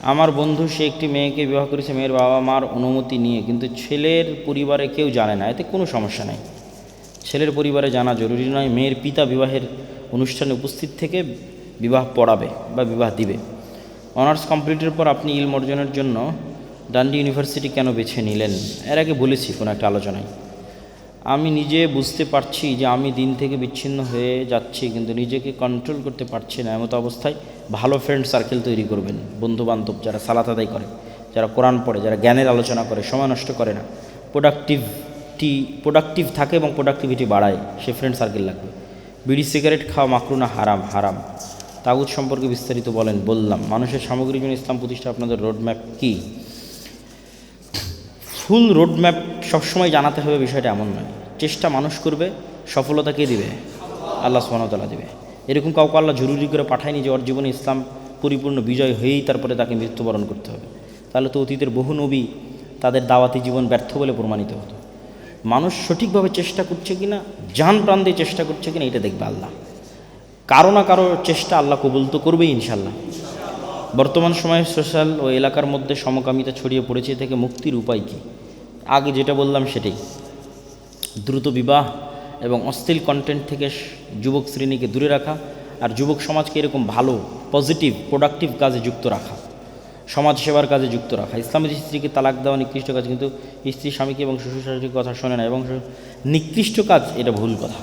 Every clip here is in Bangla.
আমার বন্ধু, সে একটি মেয়েকে বিবাহ করেছে, মেয়ের বাবা মার অনুমতি নিয়ে, কিন্তু ছেলের পরিবারে কেউ জানে না, এতে কোনো সমস্যা নাই। ছেলের পরিবারে জানা জরুরি নয়, মেয়ের পিতা বিবাহের অনুষ্ঠানে উপস্থিত থেকে বিবাহ পড়াবে বা বিবাহ দিবে। অনার্স কমপ্লিটের পর আপনি ইলম অর্জনের জন্য ডান্ডি ইউনিভার্সিটি কেন বেছে নিলেন? এর আগে বলেছি কোনো একটা আলোচনায়। আমি নিজে বুঝতে পারছি যে আমি দিন থেকে বিচ্ছিন্ন হয়ে যাচ্ছি, কিন্তু নিজেকে কন্ট্রোল করতে পারছি না। এমতো অবস্থায় ভালো ফ্রেন্ড সার্কেল তৈরি করবেন বন্ধু বান্ধব যারা সালাত আদায় করে, যারা কোরআন পড়ে, যারা জ্ঞানের আলোচনা করে, সময় নষ্ট করে না। প্রোডাক্টিভটি প্রোডাক্টিভ থাকে এবং প্রোডাক্টিভিটি বাড়ায়, সে ফ্রেন্ড সার্কেল লাগবে। বিড়ি সিগারেট খাওয়া মাকরুনা হারাম হারাম। তাগুদ সম্পর্কে বিস্তারিত বলেন, বললাম। মানুষের সামগ্রিক জন্য ইসলাম প্রতিষ্ঠা আপনাদের রোডম্যাপ কী? ফুল রোডম্যাপ সবসময় জানাতে হবে বিষয়টা এমন নয়। চেষ্টা মানুষ করবে, সফলতা কে দিবে? আল্লাহ সুবাহতাল্লাহ দিবে। এরকম কাউকে আল্লাহ জরুরি করে পাঠায়নি যে ওর জীবনে ইসলাম পরিপূর্ণ বিজয় হয়েই তারপরে তাকে মৃত্যুবরণ করতে হবে। তাহলে তো অতীতের বহু নবী তাদের দাওয়াতি জীবন ব্যর্থ বলে প্রমাণিত হতো। মানুষ সঠিকভাবে চেষ্টা করছে কি না জান প্রাণ দিয়ে চেষ্টা করছে কিনা, এটা দেখবে আল্লাহ। কারও না কারও চেষ্টা আল্লাহ কবুল তো করবেই ইনশাল্লাহ বর্তমান সময়ে সোশ্যাল ও এলাকার মধ্যে সমকামিতা ছড়িয়ে পড়েছে থেকে মুক্তির উপায় কী? আগে যেটা বললাম সেটাই। দ্রুত বিবাহ এবং অশ্লীল কন্টেন্ট থেকে যুবক শ্রেণীকে দূরে রাখা আর যুবক সমাজকে এরকম ভালো পজিটিভ প্রোডাক্টিভ কাজে যুক্ত রাখা সমাজ সেবার কাজে যুক্ত রাখা। ইসলামের স্ত্রীকে তালাক দেওয়া নিকৃষ্ট কাজ, কিন্তু স্ত্রী স্বামীকে এবং শ্বশুর শাশুড়ির কথা শোনে না এবং নিকৃষ্ট কাজ, এটা ভুল কথা।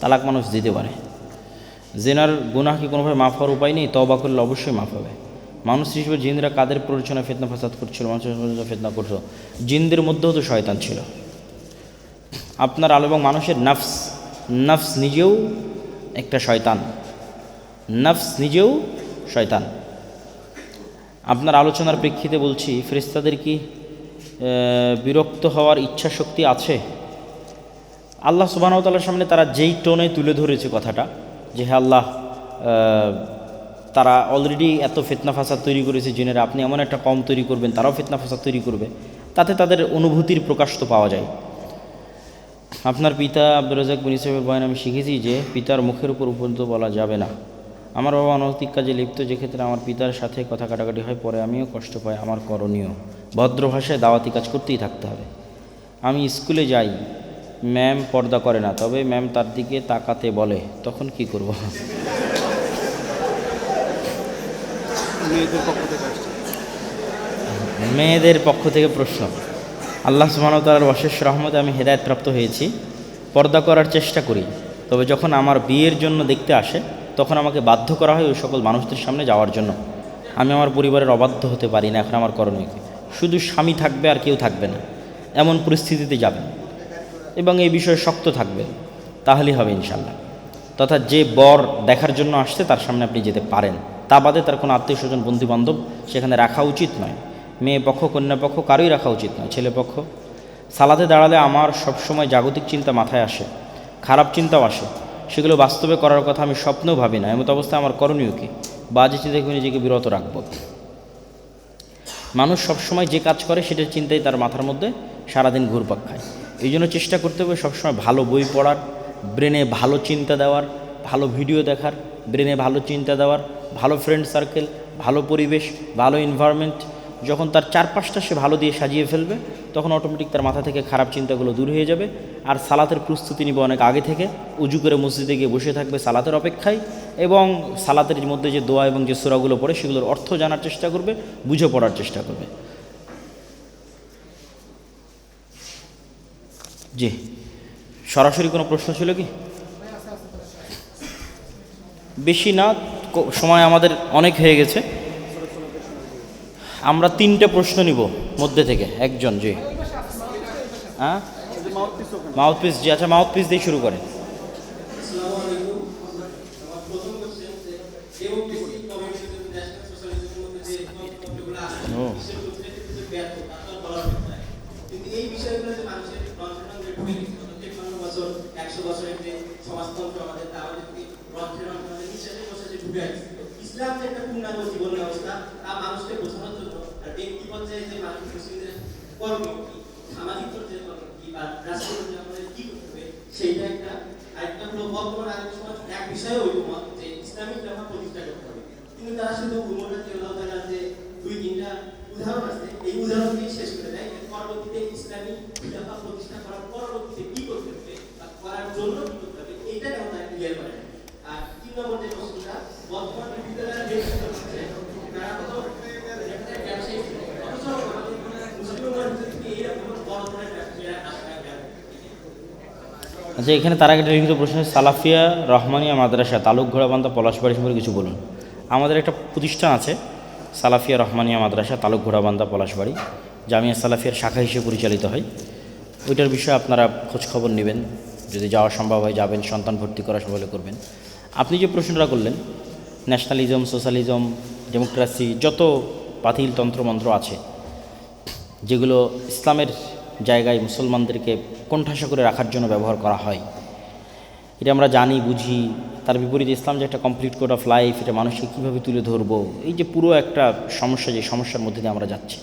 তালাক মানুষ দিতে পারে। জেনার গুনাহ কোনোভাবে মাফ হওয়ার উপায় নেই তবা করলে অবশ্যই মাফ হবে। মানুষ হিসেবে জিনরা কাদের প্ররোচনা ফেতনা ফাসাদ করছিল? মানুষের ফেতনা করছিল। জিনদের মধ্যেও তো শয়তান ছিল। আপনার আলো এবং মানুষের নফস নফস নিজেও একটা শয়তান। নফস নিজেও শয়তান। আপনার আলোচনার প্রেক্ষিতে বলছি ফেরেস্তাদের কি বিরক্ত হওয়ার ইচ্ছা শক্তি আছে? আল্লাহ সুবাহতাল্লার সামনে তারা যেই টোনে তুলে ধরেছে কথাটা, যে হ্যাঁ আল্লাহ তারা অলরেডি এত ফেতনা ফাসাদ তৈরি করেছে জিনেরা, আপনি এমন একটা কম তৈরি করবেন, তারাও ফেতনা ফাসাদ তৈরি করবে, তাতে তাদের অনুভূতির প্রকাশ তো পাওয়া যায়। আপনার পিতা আব্দুল রাজাক বিন ইসলামের বয়ান আমি শিখেছি যে, পিতার মুখের উপর উপনীত বলা যাবে না। আমার বাবা অনৈতিক কাজে লিপ্ত, যে ক্ষেত্রে আমার পিতার সাথে কথা কাটাকাটি হয়, পরে আমিও কষ্ট পাই, আমার করণীয়। ভদ্র ভাষায় দাওয়াতি কাজ করতেই থাকতে হবে। আমি স্কুলে যাই, ম্যাম পর্দা করে না, তবে ম্যাম তার দিকে তাকাতে বলে, তখন কি করব? মেয়েদের পক্ষ থেকে আসছে? মেয়েদের পক্ষ থেকে প্রশ্ন। আল্লাহ সুবাহতালার অশেষ রহমতে আমি হেদায়তপ্রাপ্ত হয়েছি, পর্দা করার চেষ্টা করি। তবে যখন আমার বিয়ের জন্য দেখতে আসে, তখন আমাকে বাধ্য করা হয় ওই সকল মানুষদের সামনে যাওয়ার জন্য। আমি আমার পরিবারের অবাধ্য হতে পারি না, এখন আমার করণীয় শুধু স্বামী থাকবে আর কেউ থাকবে না। এমন পরিস্থিতিতে যাবেন। এবং এই বিষয়ে শক্ত থাকবেন তাহলেই হবে ইনশাল্লাহ তথা যে বর দেখার জন্য আসছে, তার সামনে আপনি যেতে পারেন। তা বাদে তার কোনো আত্মীয় স্বজন বন্ধু বান্ধব সেখানে রাখা উচিত নয়। মেয়ে পক্ষ, কন্যা পক্ষ কারোই রাখা উচিত নয়, ছেলে পক্ষ। সালাতে দাঁড়ালে আমার সবসময় জাগতিক চিন্তা মাথায় আসে, খারাপ চিন্তাও আসে। সেগুলো বাস্তবে করার কথা আমি স্বপ্নেও ভাবি না। এমত অবস্থায় আমার করণীয় কি? বাজে চিন্তা থেকে নিজেকে বিরত রাখব। মানুষ সবসময় যে কাজ করে সেটার চিন্তাই তার মাথার মধ্যে সারাদিন ঘুরপাক খায়। এই জন্য চেষ্টা করতে হবে সবসময় ভালো বই পড়ার, ব্রেনে ভালো চিন্তা দেওয়ার ভালো ভিডিও দেখার, ব্রেনে ভালো চিন্তা দেওয়ার, ভালো ফ্রেন্ড সার্কেল ভালো পরিবেশ, ভালো এনভায়রনমেন্ট যখন তার চারপাশটা সে ভালো দিয়ে সাজিয়ে ফেলবে, তখন অটোমেটিক তার মাথা থেকে খারাপ চিন্তাগুলো দূর হয়ে যাবে। আর সালাতের প্রস্তুতি নিবে অনেক আগে থেকে। উজু করে মসজিদে গিয়ে বসে থাকবে সালাতের অপেক্ষায় এবং সালাতের মধ্যে যে দোয়া এবং যে সুরাগুলো পড়ে সেগুলোর অর্থ জানার চেষ্টা করবে, বুঝে পড়ার চেষ্টা করবে। জি। সরাসরি কোনো প্রশ্ন ছিল কি? বেশি না সময় আমাদের অনেক হয়ে গেছে। আমরা তিনটে প্রশ্ন নিব মধ্যে থেকে, একজন, জি। হ্যাঁ? মাউথ পিস জি আচ্ছা মাউথ পিস দিয়ে শুরু যে সমাজতন্ত্র আমাদের তা আমাদেরকে রন্ধের রন্ধনের ইসলাম একটা পূর্ণাঙ্গ জীবন ব্যবস্থা তা মানুষকে বোঝানোর জন্য আর ব্যক্তি পর্যায়ে যে মানুষ মুসলিমদের কর্ম কি সামাজিক পর্যায়ে কর্ম কি বা রাষ্ট্র পর্যায়ে আমাদের কি করতে হবে সেইটা একটা আরেকটা হলো বর্তমান সমাজ এক বিষয়ে ঐকমত যে ইসলামিক জামা প্রতিষ্ঠা করতে হবে কিন্তু তারা শুধু উমরটা যে আল্লাহ তাআলা যে দুই আচ্ছা এখানে তার আগে লিখিত প্রশ্ন সালাফিয়া রহমানিয়া মাদ্রাসা তালুক ঘোড়াবান্ধা পলাশবাড়ি সম্পর্কে কিছু বলুন। আমাদের একটা প্রতিষ্ঠান আছে, সালাফিয়া রহমানিয়া মাদ্রাসা তালুক ঘোড়াবান্ধা পলাশবাড়ি জামিয়া সালাফিয়ার শাখা হিসেবে পরিচালিত হয়। ওইটার বিষয়ে আপনারা খোঁজ খবর নেবেন, যদি যাওয়া সম্ভব হয়, যাবেন, সন্তান ভর্তি করা হলে করবেন। আপনি যে প্রশ্নটা করলেন, ন্যাশনালিজম, সোশ্যালিজম, ডেমোক্রেসি, যত বাতিল তন্ত্রমন্ত্র আছে, যেগুলো ইসলামের জায়গায় মুসলমানদেরকে কোণঠাসা করে রাখার জন্য ব্যবহার করা হয়। এটা আমরা জানি, বুঝি। তার বিপরীতে ইসলাম যে একটা কমপ্লিট কোড অফ লাইফ এটা মানুষকে কীভাবে তুলে ধরবো, এই যে পুরো একটা সমস্যা, যে সমস্যার মধ্যে দিয়ে আমরা যাচ্ছি।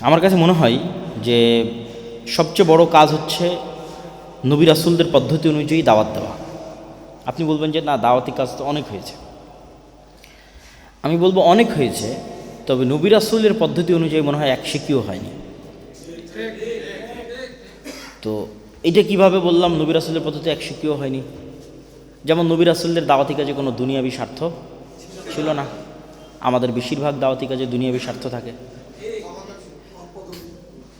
আমার কাছে মনে হয় যে সবচেয়ে বড় কাজ হচ্ছে নবী রাসুলদের পদ্ধতি অনুযায়ী দাওয়াত দেওয়া। আপনি বলবেন যে, না, দাওয়াতি কাজ তো অনেক হয়েছে। আমি বলব অনেক হয়েছে, তবে নবী রাসুলের পদ্ধতি অনুযায়ী মনে হয় এক শিকিও হয়নি। তো এটা কীভাবে বললাম? নবী রাসুলের পদ্ধতি এক শিকিও হয়নি। যেমন নবী রাসুলদের দাওয়াতি কাজে কোনো দুনিয়াবি স্বার্থ ছিল না। আমাদের বেশিরভাগ দাওয়াতি কাজে দুনিয়াবি স্বার্থ থাকে।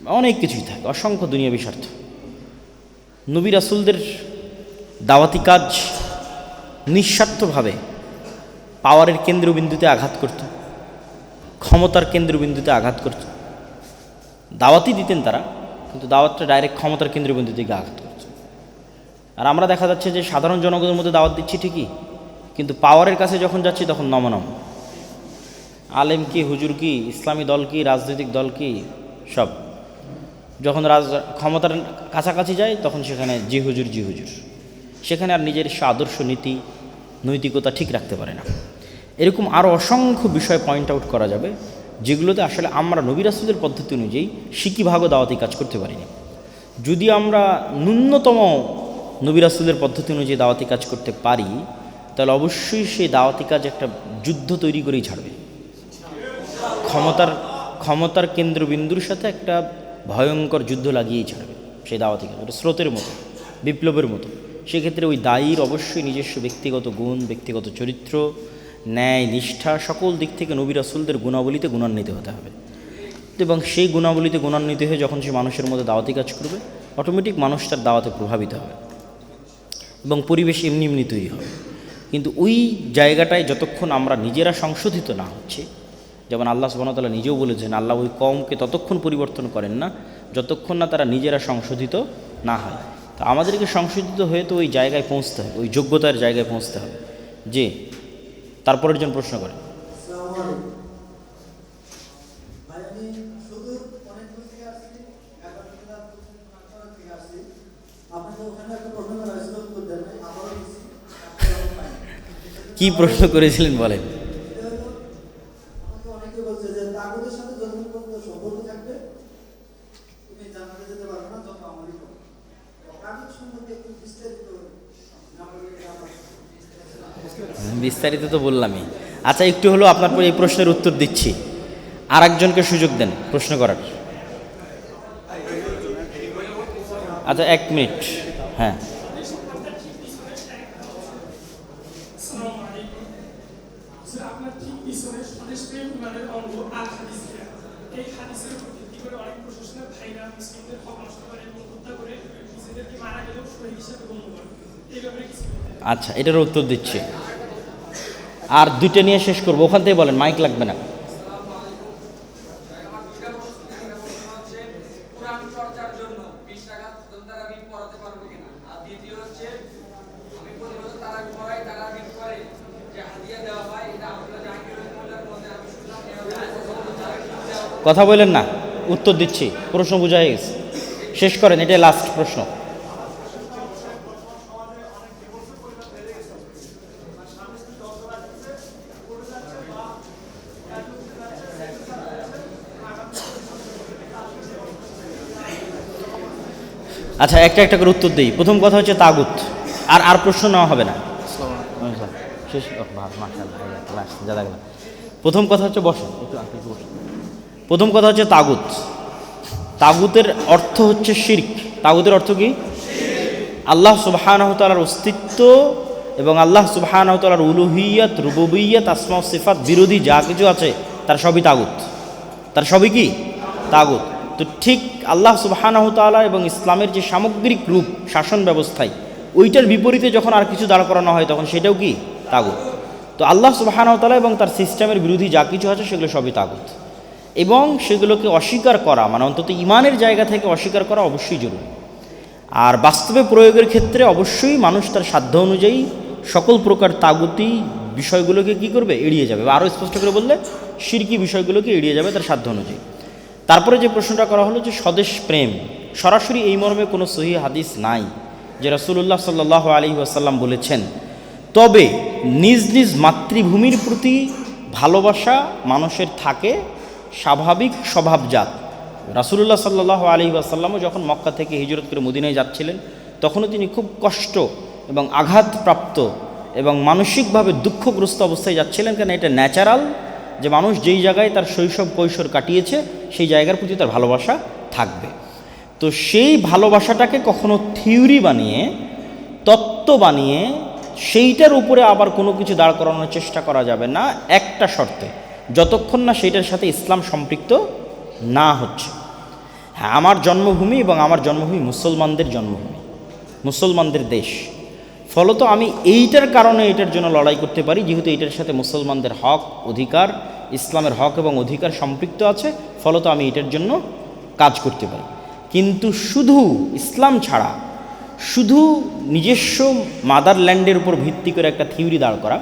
অনেক কিছুই থাকে, অসংখ্য দুনিয়াবি স্বার্থ। নবী রাসুলদের দাওয়াতি কাজ নিঃস্বার্থভাবে পাওয়ারের কেন্দ্রবিন্দুতে আঘাত করত, ক্ষমতার কেন্দ্রবিন্দুতে আঘাত করত। দাওয়াতি দিতেন তারা কিন্তু দাওয়াতটা ডাইরেক্ট ক্ষমতার কেন্দ্রবিন্দু থেকে আঘাত করছে। আর আমরা দেখা যাচ্ছে যে সাধারণ জনগণের মধ্যে দাওয়াত দিচ্ছি ঠিকই, কিন্তু পাওয়ারের কাছে যখন যাচ্ছি তখন নমনম। আলেম কি, হুজুর কি, ইসলামী দল কি, রাজনৈতিক দল কি, সব। যখন রাজ, ক্ষমতার কাছাকাছি যায় তখন সেখানে জি হুজুর জি হুজুর। সেখানে আর নিজের আদর্শ নীতি, নৈতিকতা ঠিক রাখতে পারে না। এরকম আরও অসংখ্য বিষয় পয়েন্ট আউট করা যাবে। যেগুলোতে আসলে আমরা নবিরাসুদের পদ্ধতি অনুযায়ী সিকিভাগও দাওয়াতি কাজ করতে পারিনি। যদি আমরা ন্যূনতম নবিরাসুদের পদ্ধতি অনুযায়ী দাওয়াতি কাজ করতে পারি, তাহলে অবশ্যই সেই দাওয়াতি কাজ একটা যুদ্ধ তৈরি করেই ছাড়বে। ক্ষমতার ক্ষমতার কেন্দ্রবিন্দুর সাথে একটা ভয়ঙ্কর যুদ্ধ লাগিয়েই ছাড়বে সেই দাওয়াতি কাজ। ওটা স্রোতের মতো, বিপ্লবের মতো। সেক্ষেত্রে ওই দায়ীর অবশ্যই নিজস্ব ব্যক্তিগত গুণ, ব্যক্তিগত চরিত্র ন্যায়, নিষ্ঠা সকল দিক থেকে নবী রাসুলদের গুণাবলীতে গুণান্বিত হতে হবে। এবং সেই গুণাবলীতে গুণান্বিত হয়ে যখন সে মানুষের মধ্যে দাওয়াতি কাজ করবে অটোমেটিক মানুষ তার দাওয়াতে প্রভাবিত হবে। এবং পরিবেশ এমনি এমনি তৈরি হবে। কিন্তু ওই জায়গাটায় যতক্ষণ আমরা নিজেরা সংশোধিত না হচ্ছে, যেমন আল্লাহ সুবাহতাল্লাহ নিজেও বলেছেন, আল্লাহ ওই কমকে ততক্ষণ পরিবর্তন করেন না, যতক্ষণ না তারা নিজেরা সংশোধিত না হয়। তা আমাদেরকে সংশোধিত হয়ে তো ওই জায়গায় পৌঁছতে হবে, ওই যোগ্যতার জায়গায় পৌঁছতে হবে। যে তারপরের জন প্রশ্ন করে। কি প্রশ্ন করেছিলেন অনেক দূর থেকে আসছি এগারো থেকে রাত আটটা থেকে আসছি আপনাকে ওখানে একটা প্রশ্ন করা হয়েছিল উত্তর দেন নাই আবারও দিচ্ছি আপনারা পাইনি। কি প্রশ্ন করেছিলেন বলেন এটা হলো, আমাকে অনেকে বলছে যে তাগুদের সাথে যতক্ষণ পর্যন্ত সম্পর্ক থাকবে তুমি জানাতে যেতে পারবে না যত আমারই করো তাগুদ সম্পর্কে একটু বিস্তারিত আমাকে আমার বিস্তারিত তো বললামই। আচ্ছা একটু হলো আপনার এই প্রশ্নের উত্তর দিচ্ছি। আর একজনকে সুযোগ দেন প্রশ্ন করার। আচ্ছা এক মিনিট। হ্যাঁ? আচ্ছা এটার উত্তর দিচ্ছি। আর দুইটা নিয়ে শেষ করব। ওখান থেকে বলেন মাইক লাগবে না। কথা বললেন না, উত্তর দিচ্ছি। প্রশ্ন বোঝা হয়ে গেছে। শেষ করেন, এটাই লাস্ট প্রশ্ন। আচ্ছা একটা একটা করে উত্তর দিই। প্রথম কথা হচ্ছে তাগুত। আর আর প্রশ্ন নেওয়া হবে না। প্রথম কথা হচ্ছে বসো। প্রথম কথা হচ্ছে তাগুত। তাগুতের অর্থ হচ্ছে শির্ক। তাগুতের অর্থ কি? আল্লাহ সুবাহানহতালার অস্তিত্ব এবং আল্লাহ সুবাহানহতালার উলুহিয়াত, রুবুবিয়াত, আসমা সিফাত বিরোধী যা কিছু আছে, তার সবই তাগুত। তার সবই কি? তাগুত। তো ঠিক আল্লাহ সুবাহানাহ তাআলা এবং ইসলামের যে সামগ্রিক রূপ, শাসন ব্যবস্থায়, ওইটার বিপরীতে যখন আর কিছু দাঁড় করানো হয়, তখন সেটাও কি? তাগুত। তো আল্লাহ সুবাহানাহ তাআলা এবং তার সিস্টেমের বিরোধী যা কিছু আছে, সেগুলো সবই তাগুত। এবং সেগুলোকে অস্বীকার করা মানে অন্তত ইমানের জায়গা থেকে অস্বীকার করা অবশ্যই জরুরি। আর বাস্তবে প্রয়োগের ক্ষেত্রে অবশ্যই মানুষ তার সাধ্য অনুযায়ী সকল প্রকার তাগুতি বিষয়গুলোকে কি করবে? এড়িয়ে যাবে। বা আরও স্পষ্ট করে বললে শিরকি বিষয়গুলোকে এড়িয়ে যাবে তার সাধ্য অনুযায়ী। তারপরে যে প্রশ্নটা করা হলো যে স্বদেশ প্রেম, সরাসরি এই মর্মে কোনো সহি হাদিস নাই যে রাসূলুল্লাহ সাল্লাহ আলী আসাল্লাম বলেছেন। তবে নিজ নিজ মাতৃভূমির প্রতি ভালোবাসা মানুষের থাকে স্বাভাবিক স্বভাবজাত। রাসূলুল্লাহ সাল্লাহ আলী আসাল্লামও যখন মক্কা থেকে হিজরত করে মদিনায় যাচ্ছিলেন, তখনও তিনি খুব কষ্ট এবং আঘাতপ্রাপ্ত এবং মানসিকভাবে দুঃখগ্রস্ত অবস্থায় যাচ্ছিলেন কেন? এটা ন্যাচারাল যে মানুষ যেই জায়গায় তার শৈশব কৈশোর কাটিয়েছে, সেই জায়গার প্রতি তার ভালোবাসা থাকবে। তো সেই ভালোবাসাটাকে কখনো থিওরি বানিয়ে, তত্ত্ব বানিয়ে, সেইটার উপরে আবার কোনো কিছু দাঁড় করানোর চেষ্টা করা যাবে না, একটা শর্তে। যতক্ষণ না সেইটার সাথে ইসলাম সম্পৃক্ত না হচ্ছে। হ্যাঁ আমার জন্মভূমি এবং আমার জন্মভূমি মুসলমানদের জন্মভূমি, মুসলমানদের দেশ। ফলত আমি এইটার কারণে এটার জন্য লড়াই করতে পারি, যেহেতু এটার সাথে মুসলমানদের হক, অধিকার, ইসলামের হক এবং অধিকার সম্পৃক্ত আছে, ফলত আমি এটার জন্য কাজ করতে পারি। কিন্তু শুধু ইসলাম ছাড়া, শুধু নিজস্ব মাদারল্যান্ডের উপর ভিত্তি করে একটা থিওরি দাঁড় করা,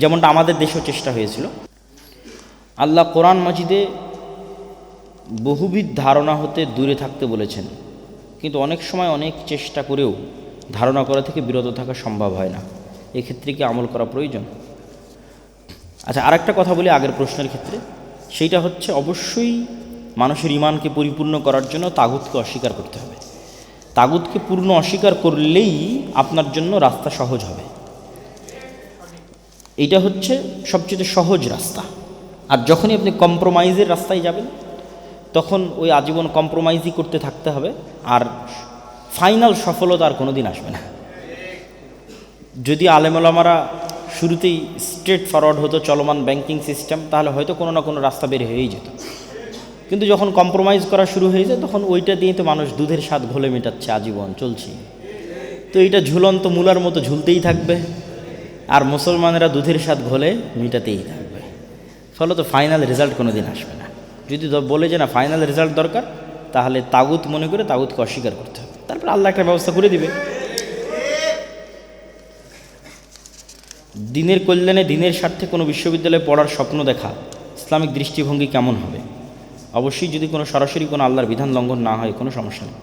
যেমনটা আমাদের দেশেও চেষ্টা হয়েছিল। আল্লাহ কোরআন মাজিদে বহুবিধ ধারণা হতে দূরে থাকতে বলেছেন, কিন্তু অনেক সময় অনেক চেষ্টা করেও ধারণা করা থেকে বিরত থাকা সম্ভব হয় না। এক্ষেত্রে কি আমল করা প্রয়োজন? আচ্ছা আরেকটা কথা বলি আগের প্রশ্নের ক্ষেত্রে। সেইটা হচ্ছে অবশ্যই মানুষের ইমানকে পরিপূর্ণ করার জন্য তাগুতকে অস্বীকার করতে হবে। তাগুতকে পূর্ণ অস্বীকার করলেই আপনার জন্য রাস্তা সহজ হবে। এইটা হচ্ছে সবচেয়ে সহজ রাস্তা। আর যখনই আপনি কম্প্রোমাইজের রাস্তায় যাবেন, তখন ওই আজীবন কম্প্রোমাইজই করতে থাকতে হবে। আর ফাইনাল সফলতা আর কোনো দিন আসবে না। যদি আলেমলামারা শুরুতেই স্ট্রেট ফরওয়ার্ড হতো চলমান ব্যাংকিং সিস্টেম তাহলে হয়তো কোনো না কোনো রাস্তা বের হয়েই যেত। কিন্তু যখন কম্প্রোমাইজ করা শুরু হয়ে যায় তখন ওইটা দিয়ে তো মানুষ দুধের স্বাদ ঘোলে মেটাচ্ছে, আজীবন চলছে। তো এটা ঝুলন্ত মূলার মতো ঝুলতেই থাকবে, আর মুসলমানেরা দুধের স্বাদ ঘোলে মেটাতেই থাকবে। ফলত ফাইনাল রেজাল্ট কোনো দিন আসবে না। যদি বলে যে না ফাইনাল রেজাল্ট দরকার, তাহলে তাগুত মনে করে তাগুতকে অস্বীকার করতে তারপর আল্লাহ একটা ব্যবস্থা করে দিবে। দিনের কল্যাণে, দিনের স্বার্থে কোনো বিশ্ববিদ্যালয়ে পড়ার স্বপ্ন দেখা ইসলামিক দৃষ্টিভঙ্গি কেমন হবে? অবশ্যই যদি কোনো সরাসরি কোনো আল্লাহর বিধান লঙ্ঘন না হয়, কোনো সমস্যা নেই।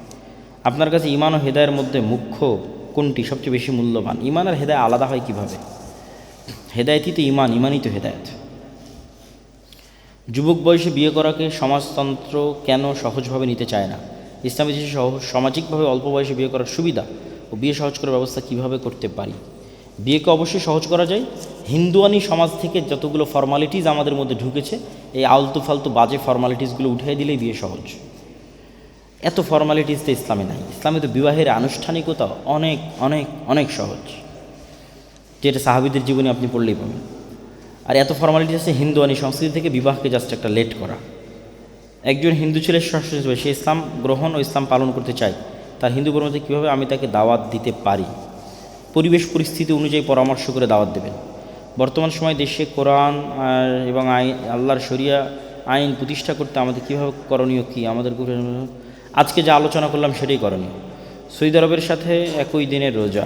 আপনার কাছে ইমান ও হেদায়ের মধ্যে মুখ্য কোনটি সবচেয়ে বেশি মূল্যবান? ইমান আর হেদায় আলাদা হয় কীভাবে? হেদায়তই তো ইমান ইমানই তো হেদায়ত। যুবক বয়সে বিয়ে করাকে সমাজতন্ত্র কেন সহজভাবে নিতে চায় না? ইসলামী দেশে সহ- সামাজিকভাবে অল্প বয়সে বিয়ে করার সুবিধা ও বিয়ে সহজ করার ব্যবস্থা কীভাবে করতে পারি? বিয়েকে অবশ্যই সহজ করা যায়। হিন্দুয়ানি সমাজ থেকে যতগুলো ফর্মালিটিস আমাদের মধ্যে ঢুকেছে, এই আলতু ফালতু বাজে ফর্মালিটিসগুলো উঠিয়ে দিলেই বিয়ে সহজ। এত ফর্মালিটিস তো ইসলামে নাই। ইসলামে তো বিবাহের আনুষ্ঠানিকতা অনেক অনেক অনেক সহজ। যেটা সাহাবিদের জীবনে আপনি পড়লেই পাবেন। আর এত ফর্মালিটি আছে হিন্দুয়ানি সংস্কৃতি থেকে বিবাহকে জাস্ট একটা লেট করা। একজন হিন্দু ছেলের শাশুড়ি হিসেবে সে ইসলাম গ্রহণ ও ইসলাম পালন করতে চায়, তার হিন্দু কর্মতে কীভাবে আমি তাকে দাওয়াত দিতে পারি? পরিবেশ পরিস্থিতি অনুযায়ী পরামর্শ করে দাওয়াত দেবেন। বর্তমান সময় দেশে কোরআন এবং আইন, আল্লাহর শরিয়া আইন প্রতিষ্ঠা করতে আমাদের কীভাবে করণীয় কী? আমাদের আজকে যা আলোচনা করলাম সেটাই করণীয়। সৌদি আরবের সাথে একই দিনের রোজা।